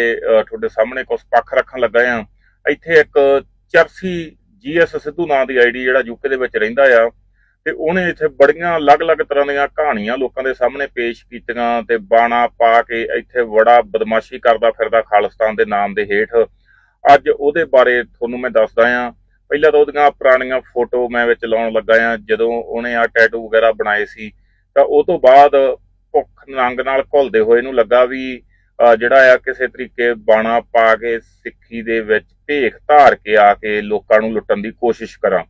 ਤੁਹਾਡੇ ਸਾਹਮਣੇ ਕੁਝ ਪੱਖ ਰੱਖਣ ਲੱਗਾ ਆ ਇੱਥੇ ਇੱਕ ਚਰਸੀ ਜੀਐਸ ਸਿੱਧੂ ਨਾਂ ਦੀ ਆਈਡੀ ਜਿਹੜਾ ਯੂਕੇ ਦੇ ਵਿੱਚ ਰਹਿੰਦਾ ਆ ਤੇ ਉਹਨੇ ਇੱਥੇ ਬੜੀਆਂ ਅਲੱਗ-ਅਲੱਗ ਤਰ੍ਹਾਂ ਦੀਆਂ ਕਹਾਣੀਆਂ ਲੋਕਾਂ ਦੇ ਸਾਹਮਣੇ ਪੇਸ਼ ਕੀਤੀਆਂ ਤੇ ਬਾਣਾ ਪਾ ਕੇ ਇੱਥੇ ਬੜਾ ਬਦਮਾਸ਼ੀ ਕਰਦਾ ਫਿਰਦਾ ਖਾਲਿਸਤਾਨ ਦੇ ਨਾਮ ਦੇ ਹੇਠ। ਅੱਜ ਉਹਦੇ ਬਾਰੇ ਤੁਹਾਨੂੰ ਮੈਂ ਦੱਸਦਾ ਆ ਪਹਿਲਾਂ ਤਾਂ ਉਹਦੀਆਂ ਪੁਰਾਣੀਆਂ ਫੋਟੋ ਮੈਂ ਵਿੱਚ ਲਾਉਣ ਲੱਗਾ ਆ ਜਦੋਂ ਉਹਨੇ ਆ ਟੈਟੂ ਵਗੈਰਾ ਬਣਾਏ ਸੀ ਤਾਂ ਉਹ ਤੋਂ ਬਾਅਦ ਭੁੱਖ ਨੰਗ ਨਾਲ ਘੁਲਦੇ ਹੋਏ ਨੂੰ ਲੱਗਾ ਵੀ ਜਿਹੜਾ ਆ ਕਿਸੇ ਤਰੀਕੇ ਬਾਣਾ ਪਾ ਕੇ ਸਿੱਖੀ ਦੇ ਵਿੱਚ ਭੇਖ ਧਾਰ ਕੇ ਆ ਕੇ ਲੋਕਾਂ ਨੂੰ ਲੁੱਟਣ ਦੀ ਕੋਸ਼ਿਸ਼ ਕਰਾਂ।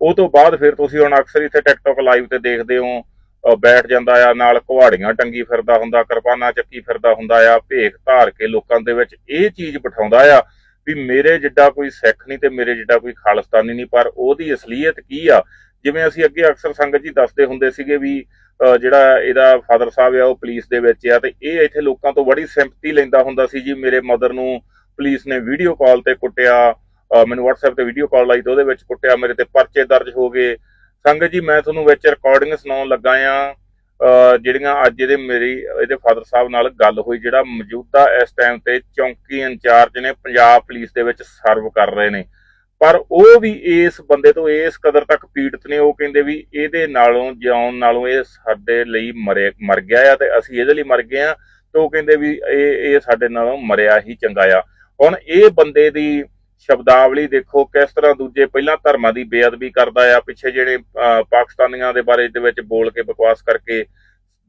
ਉਹ ਤੋਂ ਬਾਅਦ ਫਿਰ ਤੁਸੀਂ ਹੁਣ ਅਕਸਰ ਇੱਥੇ ਟਿਕਟੋਕ ਲਾਈਵ ਤੇ ਦੇਖਦੇ ਹੋ ਬੈਠ ਜਾਂਦਾ ਆ, ਨਾਲ ਕੁਹਾੜੀਆਂ ਟੰਗੀ ਫਿਰਦਾ ਹੁੰਦਾ, ਕਿਰਪਾਨਾਂ ਚੱਕੀ ਫਿਰਦਾ ਹੁੰਦਾ ਆ, ਭੇਖ ਧਾਰ ਕੇ ਲੋਕਾਂ ਦੇ ਵਿੱਚ ਇਹ ਚੀਜ਼ ਬਿਠਾਉਂਦਾ ਆ ਵੀ ਮੇਰੇ ਜਿੱਡਾ ਕੋਈ ਸਿੱਖ ਨਹੀਂ ਤੇ ਮੇਰੇ ਜਿੱਡਾ ਕੋਈ ਖਾਲਿਸਤਾਨੀ ਨਹੀਂ, ਪਰ ਉਹਦੀ ਅਸਲੀਅਤ ਕੀ ਆ? ਜਿਵੇਂ ਅਸੀਂ ਅੱਗੇ ਅਕਸਰ ਸੰਗਤ ਜੀ ਦੱਸਦੇ ਹੁੰਦੇ ਸੀਗੇ ਵੀ ਜਿਹੜਾ ਇਹਦਾ ਫਾਦਰ ਸਾਹਿਬ ਆ, ਉਹ ਪੁਲਿਸ ਦੇ ਵਿੱਚ ਆ, ਤੇ ਇਹ ਇੱਥੇ ਲੋਕਾਂ ਤੋਂ ਬੜੀ ਸਿੰਪਥੀ ਲੈਂਦਾ ਹੁੰਦਾ ਸੀ ਜੀ। ਮੇਰੇ ਮਦਰ ਨੂੰ ਪੁਲਿਸ ਨੇ ਵੀਡੀਓ ਕਾਲ ਤੇ ਕੁੱਟਿਆ ਮੈਨੂੰ WhatsApp ਤੇ ਵੀਡੀਓ ਕਾਲ ਆਈ ਤੇ ਉਹਦੇ ਵਿੱਚ ਕੁੱਟਿਆ, ਮੇਰੇ ਤੇ ਪਰਚੇ ਦਰਜ ਹੋ ਗਏ। ਸੰਗਤ ਜੀ, ਮੈਂ ਤੁਹਾਨੂੰ ਵਿੱਚ ਰਿਕਾਰਡਿੰਗ ਸੁਣਾਉਣ ਲੱਗਾ ਆ ਜਿਹੜੀਆਂ ਅੱਜ ਇਹਦੇ ਮੇਰੀ, ਇਹਦੇ ਫਾਦਰ ਸਾਹਿਬ ਨਾਲ ਗੱਲ ਹੋਈ, ਜਿਹੜਾ ਮੌਜੂਦਾ ਇਸ ਟਾਈਮ ਤੇ ਚੌਂਕੀ ਇੰਚਾਰਜ ਨੇ ਪੰਜਾਬ ਪੁਲਿਸ ਦੇ ਵਿੱਚ ਸਰਵ ਕਰ ਰਹੇ ਨੇ। ਪਰ ਉਹ ਵੀ ਇਸ ਬੰਦੇ ਤੋਂ ਇਸ ਕਦਰ ਤੱਕ ਪੀੜਤ ਨੇ ਉਹ ਕਹਿੰਦੇ ਵੀ ਇਹਦੇ ਨਾਲੋਂ ਜਿਉਣ ਨਾਲੋਂ ਇਹ ਸਾਡੇ ਲਈ ਮਰੇ ਮਰ ਗਿਆ ਆ ਤੇ ਅਸੀਂ ਇਹਦੇ ਲਈ ਮਰ ਗਏ ਆ ਤੇ ਉਹ ਕਹਿੰਦੇ ਵੀ ਇਹ ਇਹ ਸਾਡੇ ਨਾਲੋਂ ਮਰਿਆ ਹੀ ਚੰਗਾ ਆ। ਹੁਣ ਇਹ ਬੰਦੇ ਦੀ ਸ਼ਬਦਾਵਲੀ ਦੇਖੋ ਕਿਸ ਤਰ੍ਹਾਂ ਦੂਜੇ ਪਹਿਲਾਂ ਧਰਮਾਂ ਦੀ ਬੇਅਦਬੀ ਕਰਦਾ ਆ ਪਿੱਛੇ ਜਿਹੜੇ ਅਹ, ਪਾਕਿਸਤਾਨੀਆਂ ਦੇ ਬਾਰੇ ਦੇ ਵਿੱਚ ਬੋਲ ਕੇ ਬਕਵਾਸ ਕਰਕੇ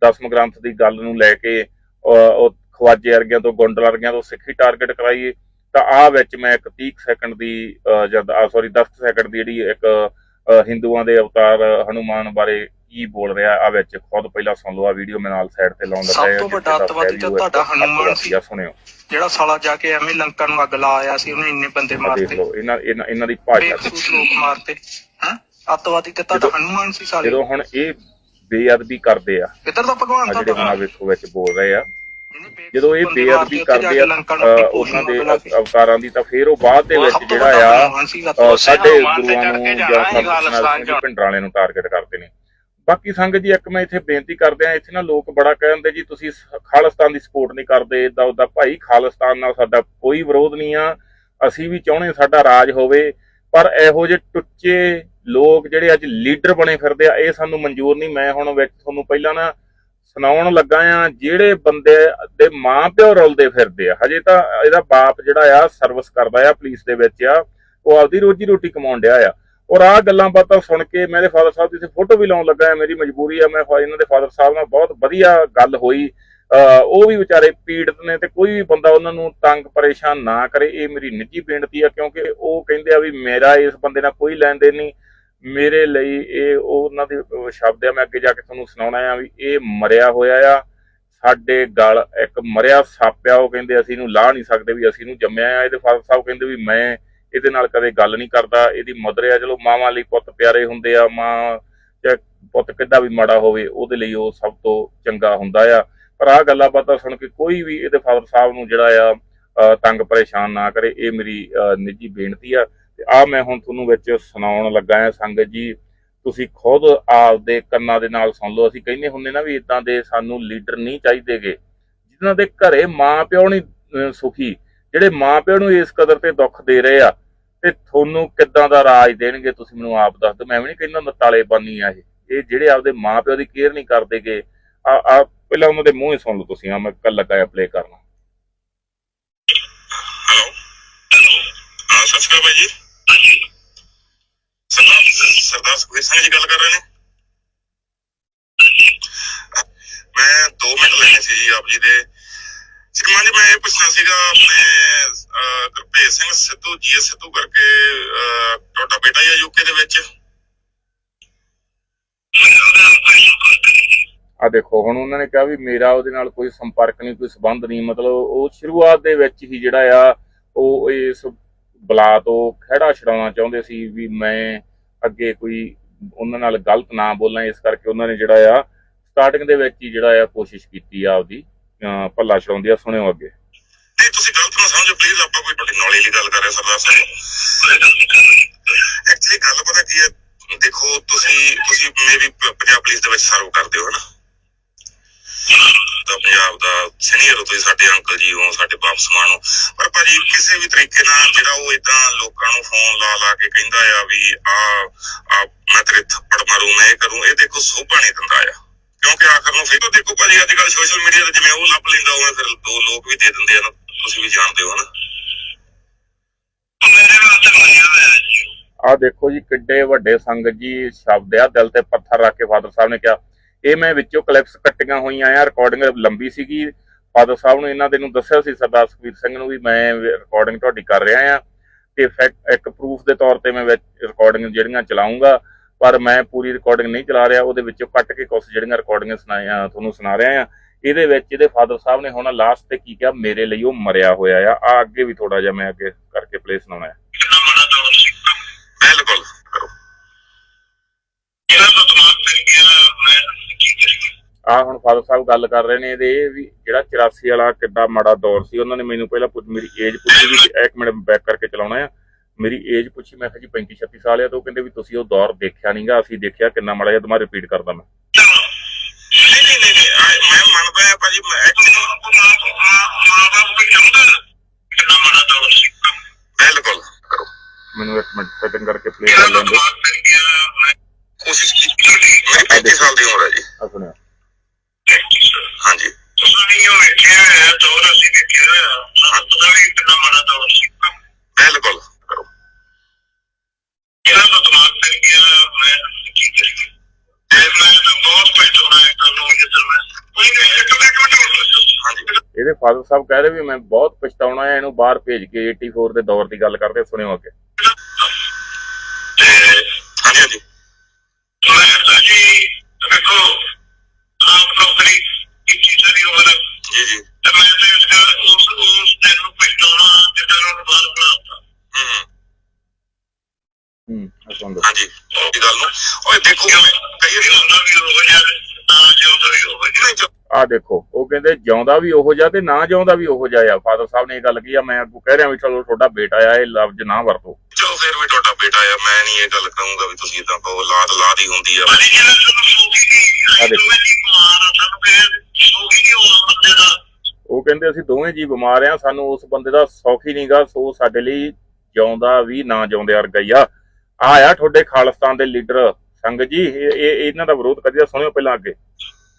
ਦਸਮ ਗ੍ਰੰਥ ਦੀ ਗੱਲ ਨੂੰ ਲੈ ਕੇ ਅਹ, ਉਹ ਖਵਾਜੇ ਵਰਗਿਆਂ ਤੋਂ ਗੁੰਡਲ ਵਰਗਿਆਂ ਤੋਂ ਸਿੱਖੀ ਟਾਰਗੇਟ ਕਰਾਈਏ ਤਾਂ ਆ ਵਿੱਚ ਮੈਂ ਇੱਕ 30 ਸੈਕਿੰਡ ਦੀ ਜਦ ਸੌਰੀ 10 ਸੈਕਿੰਡ ਦੀ ਜਿਹੜੀ ਇੱਕ ਹਿੰਦੂਆਂ ਦੇ ਅਵਤਾਰ ਹਨੂਮਾਨ ਬਾਰੇ ਕੀ ਬੋਲ ਰਿਹਾ ਆ ਵਿੱਚ ਖੁਦ ਪਹਿਲਾਂ ਸੁਣ ਲਓ ਆ ਵੀਡੀਓ ਮੈਂ ਨਾਲ ਸਾਈਡ ਤੇ ਲਾਉਣ ਲੱਗਾ ਸਭ ਆ, ਤੋਂ ਵੱਡਾ ਅੱਤਵਾਦੀ ਤਾਂ ਤੁਹਾਡਾ ਹਨੂਮਾਨ ਸੀ। ਆ, ਸੁਣਿਓ। ਜਿਹੜਾ ਸਾਲਾ ਜਾ ਕੇ ਐਵੇਂ ਲੰਕਾ ਨੂੰ ਅੱਗ ਲਾ ਆਇਆ ਸੀ ਉਹਨੇ ਇੰਨੇ ਬੰਦੇ ਆ ਦੇਖ ਮਾਰਤੇ ਲਓ ਇਹਨਾਂ ਇਹਨਾਂ ਦੀ ਭਾਸ਼ਾ ਲੋਕ ਮਾਰਤੇ। ਹਾਂ? ਅੱਤਵਾਦੀ ਤੇ ਤੁਹਾਡਾ ਹਨੂਮਾਨ ਸੀ ਸਾਲੇ ਜਦੋਂ ਹੁਣ ਇਹ ਬੇਅਦਬੀ ਕਰਦੇ ਆ ਕਿੱਧਰ ਦਾ ਭਗਵਾਨ ਆ ਆ ਵੇਖੋ ਵਿੱਚ ਬੋਲ ਰਹੇ ਆ ਜਦੋਂ ਇਹ ਬੇਅਦਬੀ ਕਰਦੇ ਆ ਉਹਨਾਂ ਦੇ ਅਵਤਾਰਾਂ ਦੀ ਤਾਂ ਫੇਰ ਉਹ ਬਾਅਦ ਦੇ ਵਿੱਚ ਜਿਹੜਾ ਆ ਸਾਡੇ ਗੁਰੂਆਂ ਨੂੰ ਜਾਂ ਸੰਤ ਵਾਲੇ ਨੂੰ ਟਾਰਗੇਟ ਕਰਦੇ ਨੇ। ਬਾਕੀ ਸੰਗਤ ਜੀ ਇੱਕ ਮੈਂ ਇੱਥੇ ਬੇਨਤੀ ਕਰਦੇ ਆ ਇੱਥੇ ਨਾ ਲੋਕ ਬੜਾ ਕਹਿੰਦੇ ਜੀ ਤੁਸੀਂ ਖਾਲਿਸਤਾਨ ਦੀ ਸਪੋਰਟ ਨਹੀਂ ਕਰਦੇ ਇਦਾਂ ਉਦਾਂ ਭਾਈ ਖਾਲਿਸਤਾਨ ਨਾਲ ਸਾਡਾ ਕੋਈ ਵਿਰੋਧ ਨਹੀਂ ਆ। ਅਸੀਂ ਵੀ ਚਾਹੁੰਦੇ ਸਾਡਾ ਰਾਜ ਹੋਵੇ ਪਰ ਇਹੋ ਜਿਹੇ ਟੁੱਚੇ ਲੋਕ ਜਿਹੜੇ ਅੱਜ ਲੀਡਰ ਬਣੇ ਫਿਰਦੇ ਆ ਇਹ ਸਾਨੂੰ ਮਨਜ਼ੂਰ ਨਹੀਂ। ਮੈਂ ਹੁਣ ਵਿੱਚ ਤੁਹਾਨੂੰ ਪਹਿਲਾਂ ਨਾ ਸੁਣਾਉਣ ਲੱਗਾ ਆ, ਜਿਹੜੇ ਬੰਦੇ ਦੇ ਮਾਂ ਪਿਓ ਰੁਲਦੇ ਫਿਰਦੇ ਆ, ਹਜੇ ਤਾਂ ਇਹਦਾ ਬਾਪ ਜਿਹੜਾ ਆ ਸਰਵਿਸ ਕਰਦਾ ਆ ਪੁਲਿਸ ਦੇ ਵਿੱਚ ਆ, ਉਹ ਆਪਦੀ ਰੋਜੀ ਰੋਟੀ ਕਮਾਉਣ ਡਿਆ ਆ। ਔਰ ਆਹ ਗੱਲਾਂ ਬਾਤਾਂ ਸੁਣ ਕੇ ਮੇਰੇ ਫਾਦਰ ਸਾਹਿਬ ਦੀ ਫੋਟੋ ਵੀ ਲਾਉਣ ਲੱਗਾ ਆ, ਮੇਰੀ ਮਜਬੂਰੀ ਆ, ਮੈਂ ਇਹਨਾਂ ਦੇ ਫਾਦਰ ਸਾਹਿਬ ਨਾਲ ਬਹੁਤ ਵਧੀਆ ਗੱਲ ਹੋਈ। ਅਹ ਉਹ ਵੀ ਵਿਚਾਰੇ ਪੀੜਤ ਨੇ ਤੇ ਕੋਈ ਵੀ ਬੰਦਾ ਉਹਨਾਂ ਨੂੰ ਤੰਗ ਪਰੇਸ਼ਾਨ ਨਾ ਕਰੇ, ਇਹ ਮੇਰੀ ਨਿੱਜੀ ਬੇਨਤੀ ਆ, ਕਿਉਂਕਿ ਉਹ ਕਹਿੰਦੇ ਆ ਵੀ ਮੇਰਾ ਇਸ ਬੰਦੇ ਨਾਲ ਕੋਈ ਲੈਣ ਦੇਣ ਨਹੀਂ। ਮੇਰੇ ਲਈ ਇਹ ਉਹਨਾਂ ਦੇ ਸ਼ਬਦ ਆ, ਮੈਂ ਅੱਗੇ ਜਾ ਕੇ ਤੁਹਾਨੂੰ ਸੁਣਾਉਣਾ ਆ ਵੀ ਇਹ ਮਰਿਆ ਹੋਇਆ ਆ। ਸਾਡੇ ਗਲ ਇੱਕ ਮਰਿਆ ਸੱਪ ਆ, ਉਹ ਕਹਿੰਦੇ ਅਸੀਂ ਇਹਨੂੰ ਲਾਹ ਨਹੀਂ ਸਕਦੇ ਵੀ ਅਸੀਂ ਇਹਨੂੰ ਜੰਮਿਆ ਆ। ਇਹਦੇ ਫਾਦਰ ਸਾਹਿਬ ਕਹਿੰਦੇ ਵੀ ਮੈਂ ਇਹਦੇ ਨਾਲ ਕਦੇ ਗੱਲ ਨਹੀਂ ਕਰਦਾ। ਇਹਦੀ ਮਦਰ ਆ, ਚਲੋ ਮਾਵਾਂ ਲਈ ਪੁੱਤ ਪਿਆਰੇ ਹੁੰਦੇ ਆ, ਮਾਂ ਚਾਹੇ ਪੁੱਤ ਕਿੱਦਾਂ ਵੀ ਮਾੜਾ ਹੋਵੇ, ਉਹਦੇ ਲਈ ਉਹ ਸਭ ਤੋਂ ਚੰਗਾ ਹੁੰਦਾ ਆ। ਪਰ ਆਹ ਗੱਲਾਂ ਬਾਤਾਂ ਸੁਣ ਕੇ ਕੋਈ ਵੀ ਇਹਦੇ ਫਾਦਰ ਸਾਹਿਬ ਨੂੰ ਜਿਹੜਾ ਆ ਤੰਗ ਪਰੇਸ਼ਾਨ ਨਾ ਕਰੇ, ਇਹ ਮੇਰੀ, ਅਹ ਨਿੱਜੀ ਬੇਨਤੀ ਆ। ਆ ਮੈਂ ਹੁਣ ਤੁਹਾਨੂੰ ਵਿੱਚ ਸੁਣਾਉਣ ਲੱਗਾ ਆ ਸੰਗਤ ਜੀ, ਤੁਸੀਂ ਖੁਦ ਆਪਦੇ ਕੰਨਾਂ ਦੇ ਨਾਲ ਸੁਣ ਲਓ। ਅਸੀਂ ਕਹਿੰਦੇ ਹੁੰਦੇ ਨਾ ਵੀ ਇਦਾਂ ਦੇ ਸਾਨੂੰ ਲੀਡਰ ਨਹੀਂ ਚਾਹੀਦੇਗੇ, ਜਿਨ੍ਹਾਂ ਦੇ ਘਰੇ ਮਾਂ ਨਹੀਂ ਸੁਖੀ, ਜਿਹੜੇ ਮਾਂ ਨੂੰ ਇਸ ਕਦਰ ਤੇ ਦੁੱਖ ਦੇ ਰਹੇ ਆ, ਤੇ ਤੁਹਾਨੂੰ ਕਿੱਦਾਂ ਦਾ ਰਾਜ ਦੇਣਗੇ? ਤੁਸੀਂ ਮੈਨੂੰ ਆਪ ਦੱਸ ਦਿਓ। ਮੈਂ ਵੀ ਨਹੀਂ ਕਹਿੰਦਾ ਹੁੰਦਾ ਤਾਲੇ ਆ ਇਹ। ਇਹ ਜਿਹੜੇ ਆਪਦੇ ਮਾਂ ਪਿਓ ਦੀ ਕੇਅਰ ਨਹੀਂ ਕਰਦੇਗੇ, ਆ ਆ, ਪਹਿਲਾਂ ਉਹਨਾਂ ਦੇ ਮੂੰਹ ਹੀ ਸੁਣ ਲਓ ਤੁਸੀਂ। ਆ ਮੈਂ ਕੱਲ ਲੱਗਾ ਪਲੇ ਕਰਨਾ। ਹਾਂ ਸਤਿ ਸ਼੍ਰੀ ਅਕਾਲ ਭਾਈ ਜੀ। ਸਰਦਾਰ ਸੁਖਵੀਰ ਸਿੰਘ ਜੀ ਗੱਲ ਕਰ ਰਹੇ ਨੇ? ਮੈਂ 2 ਮਿੰਟ ਲੈਣੇ ਸੀ ਜੀ ਆਪ ਜੀ ਦੇ। ਸ਼੍ਰੀਮਾਨ ਜੀ ਮੈਂ ਇਹ ਪੁੱਛਣਾ ਸੀਗਾ ਆਪਣੇ ਅਹ, ਸਿੰਘ ਸਿੱਧੂ ਜੀ ਸਿੱਧੂ ਕਰਕੇ ਤੁਹਾਡਾ ਬੇਟਾ ਹੀ ਆ ਯੂਕੇ ਦੇ ਵਿੱਚ? ਆ ਦੇਖੋ ਹੁਣ ਉਹਨਾਂ ਨੇ ਕਿਹਾ ਵੀ ਮੇਰਾ ਉਹਦੇ ਨਾਲ ਕੋਈ ਸੰਪਰਕ ਨਹੀਂ ਕੋਈ ਸਬੰਧ ਨਹੀਂ ਮਤਲਬ ਉਹ ਸ਼ੁਰੂਆਤ ਦੇ ਵਿੱਚ ਹੀ ਜਿਹੜਾ ਆ ਉਹ ਇਸ ਬਲਾ ਤੋਂ ਖਿਹੜਾ ਛਡਾਉਣਾ ਚਾਹੁੰਦੇ ਸੀ ਵੀ ਮੈਂ ਅੱਗੇ ਕੋਈ ਉਹਨਾਂ ਨਾਲ ਗਲਤ ਨਾ ਬੋਲਾਂ, ਇਸ ਕਰਕੇ ਉਹਨਾਂ ਨੇ ਜਿਹੜਾ ਆ ਸਟਾਰਟਿੰਗ ਦੇ ਵਿੱਚ ਹੀ ਜਿਹੜਾ ਆ ਕੋਸ਼ਿਸ਼ ਕੀਤੀ ਆ ਆਪਦੀ ਭੱਲਾ ਛਡਾਉਂਦੀ ਆ, ਸੁਣਿਓ ਅੱਗੇ। ਨਹੀਂ, ਤੁਸੀਂ ਗਲਤ ਨਾ ਸਮਝੋ ਪਲੀਜ਼ ਆਪਾਂ ਕੋਈ ਤੁਹਾਡੀ ਨੌਲੇਜ ਦੀ ਗੱਲ ਕਰ ਰਹੇ ਸਰਦਾਰ ਸਾਹਿਬ। ਐਕਚੁਅਲੀ ਗੱਲ ਪਤਾ ਕੀ ਹੈ, ਦੇਖੋ, ਤੁਸੀਂ ਤੁਸੀਂ ਮੇਬੀ ਪੰਜਾਬ ਪੁਲਿਸ ਦੇ ਵਿੱਚ ਸਰਵ ਕਰਦੇ ਹੋ ਨਾ ਦਾ ਪੰਜਾਬ ਦਾ ਸੀਨੀਅਰ ਤੁਸੀਂ ਸਾਡੇ ਅੰਕਲ ਜੀ ਹੋ ਸਾਡੇ ਬਾਪ ਸਮਾਨ ਹੋ ਪਰ ਭਾਜੀ ਕਿਸੇ ਵੀ ਤਰੀਕੇ ਨਾਲ ਜਿਹੜਾ ਉਹ ਇਦਾਂ ਲੋਕਾਂ ਨੂੰ ਫੋਨ ਲਾ ਲਾ ਕੇ ਕਹਿੰਦਾ ਆ ਵੀ ਆ ਆ ਮੈਂ ਤੇਰੇ ਥੱਪੜ ਮਾਰੂ ਮੈਂ ਇਹ ਕਰੂੰ ਇਹ ਦੇਖੋ ਸੋਭਾ ਨਹੀਂ ਦਿੰਦਾ ਆ। ਕਿਉਂਕਿ ਆਖਰ ਨੂੰ ਫਿਰ ਤਾਂ ਦੇਖੋ ਭਾਜੀ ਅੱਜ ਕੱਲ ਸੋਸ਼ਲ ਮੀਡੀਆ ਤੇ ਜਿਵੇਂ ਉਹ ਲੱਭ ਲੈਂਦਾ ਉਵੇਂ ਫਿਰ ਦੋ ਲੋਕ ਵੀ ਦੇ ਦਿੰਦੇ ਆ ਨਾ ਤੁਸੀਂ ਵੀ ਜਾਣਦੇ ਹੋ ਹਨਾ? ਮੇਰੇ ਵਾਸਤੇ ਬਣਿਆ ਹੋਇਆ ਜੀ। ਆ ਦੇਖੋ ਜੀ ਕਿੱਡੇ ਵੱਡੇ ਸੰਗਤ ਜੀ ਸ਼ਬਦ ਆ ਦਿਲ ਤੇ ਪੱਥਰ ਰੱਖ ਕੇ ਫਾਦਰ ਸਾਹਿਬ ਨੇ ਕਿਹਾ ਇਹ ਮੈਂ ਵਿੱਚੋਂ ਕਲਿੱਪਸ ਕੱਟੀਆਂ ਹੋਈਆਂ ਆ ਰਿਕਾਰਡਿੰਗ ਲੰਬੀ ਸੀਗੀ। ਫਾਦਰ ਸਾਹਿਬ ਨੂੰ ਇਹਨਾਂ ਦੇ ਨੂੰ ਦੱਸਿਆ ਸੀ, ਸਰਦਾਰ ਸੁਖਬੀਰ ਸਿੰਘ ਨੂੰ ਵੀ ਮੈਂ ਰਿਕਾਰਡਿੰਗ ਤੁਹਾਡੀ ਕਰ ਰਿਹਾ ਆ। ਤੇ ਫੈਕਟ ਇੱਕ ਪ੍ਰੂਫ ਦੇ ਤੌਰ ਤੇ ਮੈਂ ਵਿੱਚ ਰਿਕਾਰਡਿੰਗ ਜਿਹੜੀਆਂ ਚਲਾਉਂਗਾ ਪਰ ਮੈਂ ਪੂਰੀ ਰਿਕਾਰਡਿੰਗ ਨਹੀਂ ਚਲਾ ਰਿਹਾ। ਉਹਦੇ ਵਿੱਚੋਂ ਕੱਟ ਕੇ ਕੁਝ ਜਿਹੜੀਆਂ ਰਿਕਾਰਡਿੰਗਾਂ ਸੁਣਾਈਆਂ, ਤੁਹਾਨੂੰ ਸੁਣਾ ਰਿਹਾ ਆ। ਇਹਦੇ ਵਿੱਚ ਇਹਦੇ ਫਾਦਰ ਸਾਹਿਬ ਨੇ ਹੁਣ ਲਾਸਟ ਤੇ ਕੀ ਕਿਹਾ? ਮੇਰੇ ਲਈ ਉਹ ਮਰਿਆ ਹੋਇਆ ਆ। ਆ ਅੱਗੇ ਵੀ ਥੋੜਾ ਜਿਹਾ ਮੈਂ ਅੱਗੇ ਕਰਕੇ ਪਲੇ ਸੁਣਾਉਣਾ ਹੈ ਬਿਲਕੁਲ। ਕਰੋ ਆ ਹੁਣ ਫਾਦਰ ਸਾਹਿਬ ਗੱਲ ਕਰ ਰਹੇ ਨੇ ਇਹਦੇ ਇਹ ਵੀ ਜਿਹੜਾ 84 ਵਾਲਾ ਕਿੱਡਾ ਮਾੜਾ ਦੌਰ ਸੀ ਉਹਨਾਂ ਨੇ ਮੈਨੂੰ ਪਹਿਲਾਂ ਪੁੱਛ ਮੇਰੀ ਏਜ ਪੁੱਛੀ ਵੀ ਇੱਕ ਮਿੰਟ ਬੈਕ ਕਰਕੇ ਚਲਾਉਣਾ ਆ। ਮੇਰੀ ਏਜ ਪੁੱਛੀ ਮੈਂ ਕਿਹਾ ਜੀ 35 36 ਸਾਲ ਆ ਤਾਂ ਉਹ ਕਹਿੰਦੇ ਵੀ ਤੁਸੀਂ ਉਹ ਦੌਰ ਦੇਖਿਆ ਨਹੀਂਗਾ ਅਸੀਂ ਦੇਖਿਆ ਕਿੰਨਾ ਮਾੜਾ ਜਿਹਾ ਦੁਬਾਰਾ ਰਿਪੀਟ ਕਰਦਾ ਮੈਂ। ਨਹੀਂ ਨਹੀਂ ਨਹੀਂ ਨਹੀਂ, ਆ- ਮੈਂ ਮੰਨਦਾ ਹਾਂ ਭਾਜੀ ਮੈਂ ਐਕਚੁਅਲੀ ਮਾਂ ਬਾਪ ਵੀ ਚਾਹੁੰਦਾ ਨਾ ਕਿੰਨਾ ਮਾੜਾ ਦੌਰ ਸੀ। ਬਿਲਕੁਲ। ਕਰੋ ਮੈਨੂੰ ਇੱਕ ਮਿੰਟ ਸੈਟਿੰਗ ਕਰਕੇ ਪਲੇ ਕਰ ਲੈਂਦੇ ਕੋਸ਼ਿਸ਼ ਕੀਤੀ ਮੇਰੀ 35 ਸਾਲ ਦੀ ਉਮਰ ਹੈ ਜੀ। ਆ ਸੁਣਿਆ ਹਾਂਜੀ। ਤੁਸੀਂ ਨਹੀਂ ਉਹ ਵੇਖਿਆ ਹੈ ਦੌਰ ਅਸੀਂ ਵੇਖਿਆ ਹੈ। ਸਾਨੂੰ ਪਤਾ ਵੀ ਕਿੰਨਾ ਮਾੜਾ ਦੌਰ ਸੀ। ਬਿਲਕੁਲ। ਕਰੋ ਇਹਨਾਂ ਦਾ ਦਿਮਾਗ ਫਿਰ ਗਿਆ ਮੈਂ ਕੀ ਕਰੀਏ? ਤੇ ਮੈਂ ਤਾਂ ਬਹੁਤ ਪਛਤਾਉਣਾ ਹੈ ਤੁਹਾਨੂੰ ਜਿੱਦਾਂ ਮੈਂ ਕੋਈ ਨਹੀਂ ਇੱਕ ਮਿੰਟ ਇੱਕ ਮਿੰਟ ਹਾਂਜੀ। ਇਹਦੇ ਫਾਦਰ ਸਾਹਿਬ ਕਹਿ ਰਹੇ ਵੀ ਮੈਂ ਬਹੁਤ ਪਛਤਾਉਣਾ ਹੈ ਇਹਨੂੰ ਬਾਹਰ ਭੇਜ ਕੇ 84 ਦੇ ਦੌਰ ਦੀ ਗੱਲ ਕਰਦੇ ਸੁਣਿਓ ਅੱਗੇ ਤੇ ਹਾਂਜੀ ਹਾਂਜੀ ਮੈਂ ਤਾਂ ਜੀ ਦੇਖੋ ਆਪ ਨੌਕਰੀ ਕੀਤੀ ਸਾਰੀ ਉਮਰ ਜੀ ਜੀ ਤੇ ਮੈਂ ਤੇ ਇਸ ਗੱਲ ਉਸ ਉਸ ਦਿਨ ਨੂੰ ਪਛਤਾਉਣਾ ਜਿੱਦਾਂ ਨੂੰ ਬਾਹਰ ਬਣਾਤਾ ਹੂੰ ਹੂੰ ਆ ਸੁਣ ਲਓ ਹਾਂਜੀ ਉਹ ਗੱਲ ਨੂੰ ਓਏ ਦੇਖੋ ਕਈ ਵਾਰੀ ਹੁੰਦਾ ਵੀ ਉਹ ਜਿਹਾ ਨਾ ਜਿਉਂਦਾ ਵੀ ਉਹ ਜਿਹਾ ਆ ਦੇਖੋ ਉਹ ਕਹਿੰਦੇ ਜਿਉਂਦਾ ਵੀ ਉਹੋ ਜਿਹਾ ਤੇ ਨਾ ਜਿਉਂਦਾ ਵੀ ਉਹੋ ਜਿਹਾ ਆ। ਫਾਦਰ ਸਾਹਿਬ ਨੇ ਇਹ ਗੱਲ ਕਹੀ ਆ ਮੈਂ ਅੱਗੋਂ ਕਹਿ ਰਿਹਾ ਵੀ ਚਲੋ ਤੁਹਾਡਾ ਬੇਟਾ ਆ ਇਹ ਲਫ਼ਜ਼ ਨਾ ਵਰਤੋ। ਚਲੋ ਫਿਰ ਵੀ ਤੁਹਾਡਾ ਬੇਟਾ ਆ ਮੈਂ ਨਹੀਂ ਇਹ ਗੱਲ ਕਹੂੰਗਾ ਵੀ ਤੁਸੀਂ ਇਦਾਂ ਕਹੋ ਲਾਦ ਲਾਦ ਹੀ ਹੁੰਦੀ ਆ। ਭਾਜੀ ਜਿਹੜਾ ਤੁਹਾਨੂੰ ਸੋਗੀ ਦੀ ਆ ਦੇਖੋ। ਦੀ ਮਾਰ ਆ ਸਾਨੂੰ ਕਿ ਸੋਗੀ ਦੀ ਉਹ ਬੰਦੇ ਦਾ ਉਹ ਕਹਿੰਦੇ ਅਸੀਂ ਦੋਵੇਂ ਜੀ ਬਿਮਾਰ ਆ ਸਾਨੂੰ ਉਸ ਬੰਦੇ ਦਾ ਸੌਖ ਨਹੀਂਗਾ ਸੋ ਸਾਡੇ ਲਈ ਜਿਉਂਦਾ ਵੀ ਨਾ ਜਿਉਂਦੇ ਵਰਗਾ ਹੀ ਆ। ਆ ਆ ਤੁਹਾਡੇ ਖਾਲਿਸਤਾਨ ਦੇ ਲੀਡਰ। ਸੰਗਤ ਜੀ ਇਹ ਇਹ- ਇਹਨਾਂ ਦਾ ਵਿਰੋਧ ਕਰੀਏ ਸੁਣਿਓ ਪਹਿਲਾਂ ਅੱਗੇ।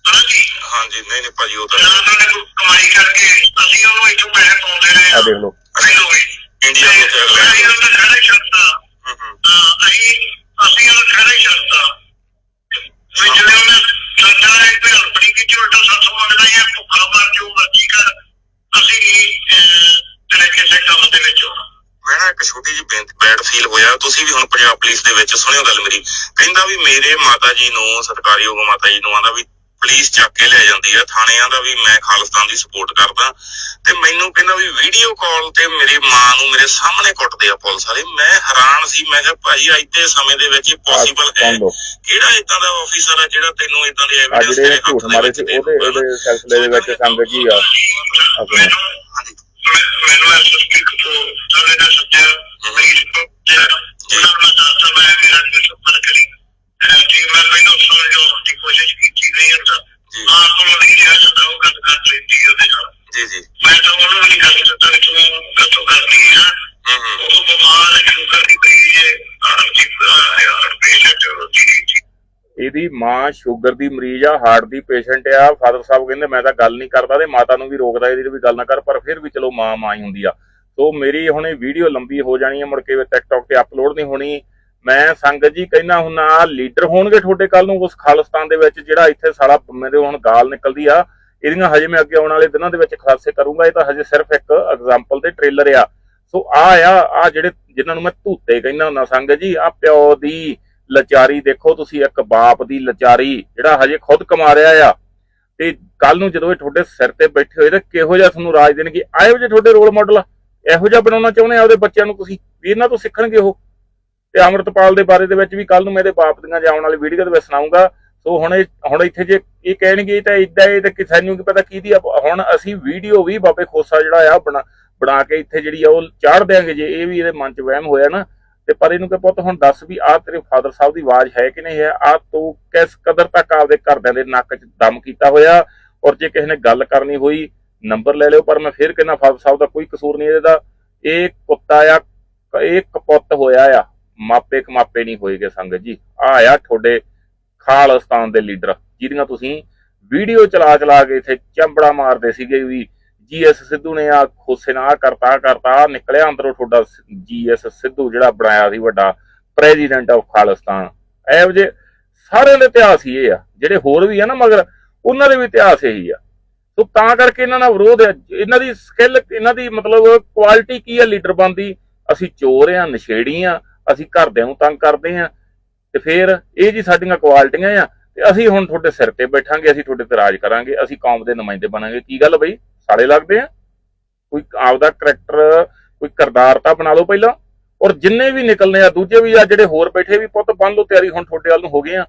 ਹਾਂਜੀ ਹਾਂਜੀ ਨਹੀਂ ਨਹੀਂ ਭਾਜੀ ਉਹ ਤਾਂ ਕਮਾਈ ਕਰਕੇ ਅਸੀਂ ਉਹਨੂੰ ਇੱਥੋਂ ਪੈਸੇ ਪਾਉਂਦੇ ਰਹੇ ਆ ਦੇਖ ਲਓ। ਅਸੀਂ ਲੋਕ ਇੰਡੀਆ ਨੂੰ ਤੇ ਅਗਲੇ ਅਸੀਂ ਉਹਨੂੰ ਖੜੇ ਛੱਡਤਾ। ਅਸੀਂ ਅਸੀਂ ਉਹਨੂੰ ਖੜੇ ਛੱਡਤਾ। ਵੀ ਜਿਵੇਂ ਉਹਨੇ ਸਾਡਾ ਇੱਕ ਹੈਲਪ ਨਹੀਂ ਕੀਤੀ ਉਲਟਾ ਸਾਥੋਂ ਮੰਗਦਾ ਹੈ ਭੁੱਖਾ ਮਰ ਜੋ ਮਰਜ਼ੀ ਕਰ? ਅਸੀਂ ਅਹ, ਤੇਰੇ ਕਿਸੇ ਕੰਮ ਦੇ ਵਿੱਚ ਆਉਣਾ ਮੈਂ ਨਾ ਇੱਕ ਛੋਟੀ ਜਿਹੀ ਬੈਡ ਫੀਲ ਹੋਇਆ। ਤੁਸੀਂ ਵੀ ਹੁਣ ਪੰਜਾਬ ਪੁਲਿਸ ਦੇ ਵਿੱਚ ਸੁਣਿਓ ਗੱਲ ਮੇਰੀ। ਕਹਿੰਦਾ ਵੀ ਮੇਰੇ ਮਾਤਾ ਜੀ ਨੂੰ ਸਤਿਕਾਰਯੋਗ ਮਾਤਾ ਜੀ ਨੂੰ ਆਂਦਾ ਵੀ ਪੁਲਿਸ ਚੱਕ ਕੇ ਲੈ ਜਾਂਦੀ ਆ। ਥਾਣਿਆਂ ਦਾ ਵੀ ਮੈਂ ਖਾਲਿਸਤਾਨ ਦੀ ਸਪੋਰਟ ਕਰਦਾ। ਤੇ ਮੈਨੂੰ ਕਹਿੰਦਾ ਵੀ ਵੀਡੀਓ ਕਾਲ ਤੇ ਮੇਰੀ ਮਾਂ ਨੂੰ ਮੇਰੇ ਸਾਹਮਣੇ ਕੁੱਟਦੇ ਆ ਪੁਲਿਸ ਵਾਲੇ। ਮੈਂ ਹੈਰਾਨ ਸੀ। ਮੈਂ ਕਿਹਾ ਭਾਈ ਅੱਜ ਦੇ ਸਮੇਂ ਦੇ ਵਿੱਚ ਇਹ ਪੋਸੀਬਲ ਹੈ। ਕਿਹੜਾ ਇਦਾਂ ਦਾ ਆਫੀਸਰ ਆ ਜਿਹੜਾ ਤੈਨੂੰ ਇਦਾਂ ਦੇ ਐਵੀਡੈਂਸ ਜਿਹੜੇ ਝੂਠ ਮਾਰੇ ਸੀ ਉਹਦੇ ਉਹਦੇ ਸਿਲਸਿਲੇ ਦੇ ਵਿੱਚ ਸੰਗਤ ਜੀ ਆ? ਆਪਣੇ ਮੈਨੂੰ ਐਸਐਸਪੀ ਤੋਂ ਸਾਰੇ ਦਾ ਸੱਜਿਆ ਮੇਰੀ ਤੇ ਉਹਨਾਂ ਨੂੰ ਦੱਸਦਾ ਮੈਂ ਮੇਰਾ ਵੀ ਸੰਪਰਕ ਕਰੀ। ਜੀ ਮੈਂ ਮੈਨੂੰ ਸਮਝਾਉਣ ਦੀ ਕੋਸ਼ਿਸ਼ ਕੀਤੀ ਨਹੀਂ ਹੁੰਦਾ। ਆਪ ਕੋਲੋਂ ਨਹੀਂ ਰਿਹਾ ਜਾਂਦਾ ਉਹ ਗੱਲ ਕਰ ਲੈਂਦੀ ਉਹਦੇ ਨਾਲ। ਜੀ ਜੀ। ਇਹਦੀ ਮਾਂ ਸ਼ੂਗਰ ਦੀ ਮਰੀਜ਼ ਆ ਹਾਰਟ ਦੀ ਪੇਸ਼ੈਂਟ ਆ ਫਾਦਰ ਸਾਹਿਬ ਕਹਿੰਦੇ ਮੈਂ ਤਾਂ ਗੱਲ ਨਹੀਂ ਕਰਦਾ ਤੇ ਮਾਤਾ ਨੂੰ ਵੀ ਰੋਕਦਾ ਇਹਦੀ ਵੀ ਗੱਲ ਨਾ ਕਰ, ਪਰ ਫਿਰ ਵੀ ਚਲੋ ਮਾਂ ਮਾਂ ਹੀ ਹੁੰਦੀ ਆ। ਸੋ ਮੇਰੀ ਹੁਣ ਇਹ ਵੀਡੀਓ ਲੰਬੀ ਹੋ ਜਾਣੀ ਹੈ ਮੁੜ ਕੇ ਟਿਕਟੌਕ ਤੇ ਅਪਲੋਡ ਨਹੀਂ ਹੋਣੀ। ਮੈਂ ਸੰਗਤ ਜੀ ਕਹਿਣਾ ਹੁੰਨਾ ਲੀਡਰ ਹੋਣਗੇ ਤੁਹਾਡੇ ਕੱਲ ਨੂੰ ਉਸ ਖਾਲਿਸਤਾਨ ਦੇ ਵਿੱਚ ਜਿਹੜਾ ਇੱਥੇ ਸਾਲਾ ਮੇਰੇ ਹੁਣ ਗਾਲ ਨਿਕਲਦੀ ਆ। ਇਹਦੀਆਂ ਹਜੇ ਮੈਂ ਅੱਗੇ ਆਉਣ ਵਾਲੇ ਦਿਨਾਂ ਦੇ ਵਿੱਚ ਖੁਲਾਸੇ ਕਰੂੰਗਾ, ਇਹ ਤਾਂ ਹਜੇ ਸਿਰਫ ਇੱਕ ਐਗਜ਼ਾਮਪਲ ਤੇ ਟ੍ਰੇਲਰ ਆ। ਸੋ ਆ ਆ ਆ ਜਿਹੜੇ ਜਿਨ੍ਹਾਂ ਨੂੰ ਮੈਂ ਧੂਤੇ ਕਹਿੰਦਾ ਹੁੰਦਾ, ਸੰਗਤ ਜੀ ਆ ਪਿਓ ਦੀ ਲਾਚਾਰੀ ਦੇਖੋ ਤੁਸੀਂ, ਇੱਕ ਬਾਪ ਦੀ ਲਾਚਾਰੀ, ਜਿਹੜਾ ਹਜੇ ਖੁਦ ਕਮਾ ਰਿਹਾ ਆ। ਤੇ ਕੱਲ ਨੂੰ ਜਦੋਂ ਇਹ ਤੁਹਾਡੇ ਸਿਰ ਤੇ ਬੈਠੇ ਹੋਏ, ਤਾਂ ਕਿਹੋ ਜਿਹਾ ਤੁਹਾਨੂੰ ਰਾਜ ਦੇਣਗੇ? ਆਇਓ ਜੇ ਤੁਹਾਡੇ ਰੋਲ ਮਾਡਲ ਆ, ਇਹੋ ਜਿਹਾ ਬਣਾਉਣਾ ਚਾਹੁੰਦੇ ਆ ਉਹਦੇ ਬੱਚਿਆਂ ਨੂੰ ਤੁਸੀਂ? ਵੀ ਇਹਨਾਂ ਤੋਂ ਸਿੱਖਣਗੇ ਉਹ? ਤੇ ਅਮਰਤਪਾਲ ਦੇ ਬਾਰੇ ਦੇ ਵਿੱਚ ਵੀ ਕੱਲ ਨੂੰ ਮੈਂ ਇਹਦੇ ਬਾਪ ਦੀਆਂ ਜਾਣ ਵਾਲੀ ਵੀਡੀਓ ਦੇ ਵਿੱਚ ਸੁਣਾਉਂਗਾ ਸੋ ਹੁਣ ਇਹ, ਹੁਣ ਇੱਥੇ ਜੇ ਇਹ ਕਹਿਣਗੇ ਤਾਂ ਇਦਾਂ ਇਹ ਤੇ ਕਿ ਸਾਨੂੰ ਕੀ ਪਤਾ ਕਿਹਦੀ ਆ। ਹੁਣ ਅਸੀਂ ਵੀਡੀਓ ਵੀ ਬਾਬੇ ਖੋਸਾ ਜਿਹੜਾ ਆ, ਬਣਾ ਬਣਾ ਕੇ ਇੱਥੇ ਜਿਹੜੀ ਆ, ਉਹ ਚਾੜ ਦਿਆਂਗੇ ਜੇ ਇਹ ਵੀ ਇਹਦੇ ਮਨ 'ਚ ਵਹਿਮ ਹੋਇਆ ਨਾ। ਤੇ ਪਰ ਇਹਨੂੰ ਕਿ ਪੁੱਤ ਹੁਣ ਦੱਸ ਵੀ ਆਹ ਤੇਰੇ ਫਾਦਰ ਸਾਹਿਬ ਦੀ ਆਵਾਜ਼ ਹੈ ਕਿ ਨਹੀਂ ਹੈ? ਆ ਤੂੰ ਕਿਸ ਕਦਰ ਤੱਕ ਆਪਦੇ ਘਰਦਿਆਂ ਦੇ ਨੱਕ 'ਚ ਦਮ ਕੀਤਾ ਹੋਇਆ? ਔਰ ਜੇ ਕਿਸੇ ਨੇ ਗੱਲ ਕਰਨੀ ਹੋਈ, ਨੰਬਰ ਲੈ ਲਿਓ, ਪਰ ਮੈਂ ਫਿਰ ਕਹਿੰਦਾ ਫਾਦਰ ਸਾਹਿਬ ਦਾ ਕੋਈ ਕਸੂਰ ਨਹੀਂ ਇਹਦਾ। ਇਹ ਕੁੱਤਾ ਆ, ਇਹ ਕਪੁੱਤ ਹੋਇਆ ਆ। ਮਾਪੇ ਕਮਾਪੇ ਨਹੀਂ ਹੋਏਗੇ ਸੰਗਤ ਜੀ। ਆ ਆ ਤੁਹਾਡੇ ਖਾਲਿਸਤਾਨ ਦੇ ਲੀਡਰ, ਜਿਹਦੀਆਂ ਤੁਸੀਂ ਵੀਡੀਓ ਚਲਾ ਚਲਾ ਕੇ ਇੱਥੇ ਚੰਬੜਾ ਮਾਰਦੇ ਸੀਗੇ ਵੀ ਜੀਐਸ ਸਿੱਧੂ ਨੇ ਆ ਖੋਸੇ ਨਾਲ ਆਹ ਕਰਤਾ ਆਹ ਕਰਤਾ, ਆਹ ਨਿਕਲਿਆ ਅੰਦਰੋਂ ਤੁਹਾਡਾ ਜੀਐਸ ਸਿੱਧੂ ਜਿਹੜਾ ਬਣਾਇਆ ਸੀ ਵੱਡਾ ਪ੍ਰੈਜ਼ੀਡੈਂਟ ਆਫ ਖਾਲਿਸਤਾਨ। ਇਹੋ ਜਿਹੇ ਸਾਰਿਆਂ ਦੇ ਇਤਿਹਾਸ ਹੀ ਇਹ ਆ, ਜਿਹੜੇ ਹੋਰ ਵੀ ਆ ਨਾ ਮਗਰ, ਉਹਨਾਂ ਦੇ ਵੀ ਇਤਿਹਾਸ ਇਹੀ ਆ। ਸੋ ਤਾਂ ਕਰਕੇ ਇਹਨਾਂ ਦਾ ਵਿਰੋਧ ਹੈ, ਇਹਨਾਂ ਦੀ ਸਕਿੱਲ ਇਹਨਾਂ ਦੀ ਮਤਲਬ ਕੁਆਲਿਟੀ ਕੀ ਹੈ ਲੀਡਰ ਬਣਦੀ? ਅਸੀਂ ਚੋਰ ਆ, ਨਸ਼ੇੜੀ ਆ, ਅਸੀਂ ਘਰਦਿਆਂ ਨੂੰ ਤੰਗ ਕਰਦੇ ਆ, ਤੇ ਫਿਰ ਇਹ ਜੀ ਸਾਡੀਆਂ ਕੁਆਲਿਟੀਆਂ ਆ, ਤੇ ਅਸੀਂ ਹੁਣ ਤੁਹਾਡੇ ਸਿਰ ਤੇ ਬੈਠਾਂਗੇ, ਅਸੀਂ ਤੁਹਾਡੇ ਤੇ ਰਾਜ ਕਰਾਂਗੇ, ਅਸੀਂ ਕੌਮ ਦੇ ਨੁਮਾਇੰਦੇ ਬਣਾਂਗੇ। ਕੀ ਗੱਲ ਬਈ? ਸਾਲੇ ਲੱਗਦੇ ਆ। ਕੋਈ ਆਪਦਾ ਕਰੈਕਟਰ ਕੋਈ ਕਿਰਦਾਰ ਤਾਂ ਬਣਾ ਲਓ ਪਹਿਲਾਂ। ਔਰ ਜਿੰਨੇ ਵੀ ਨਿਕਲਨੇ ਆ, ਦੂਜੇ ਵੀ ਆ, ਜਿਹੜੇ ਹੋਰ ਬੈਠੇ ਵੀ ਪੁੱਤ, ਬੰਨ ਲਓ ਤਿਆਰੀ, ਹੁਣ ਤੁਹਾਡੇ ਵੱਲ ਨੂੰ ਹੋ ਗਏ ਆ।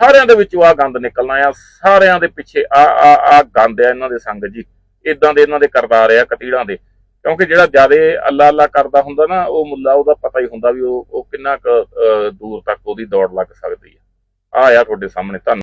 ਸਾਰਿਆਂ ਦੇ ਵਿੱਚੋਂ ਆ ਗੰਦ ਨਿਕਲਣਾ ਆ। ਸਾਰਿਆਂ ਦੇ ਪਿੱਛੇ ਆ ਆ ਆ ਗੰਦ ਆ ਇਹਨਾਂ ਦੇ ਸੰਗ ਜੀ। ਇਦਾਂ ਦੇ ਇਹਨਾਂ ਦੇ ਕਰਦਾਰ ਆ, ਕਤੀੜਾਂ ਦੇ। ਕਿਉਂਕਿ ਜਿਹੜਾ ਜਿਆਦੇ ਅੱਲਾ ਅੱਲਾ ਕਰਦਾ ਹੁੰਦਾ ਨਾ, ਉਹ ਮੁੱਲਾ, ਉਹਦਾ ਪਤਾ ਹੀ ਹੁੰਦਾ ਵੀ ਉਹ ਉਹ ਕਿੰਨਾ ਕੁ ਦੂਰ ਤੱਕ ਉਹਦੀ ਦੌੜ ਲੱਗ ਸਕਦੀ ਆ। ਆ ਆ ਤੁਹਾਡੇ ਸਾਹਮਣੇ ਧੰਨ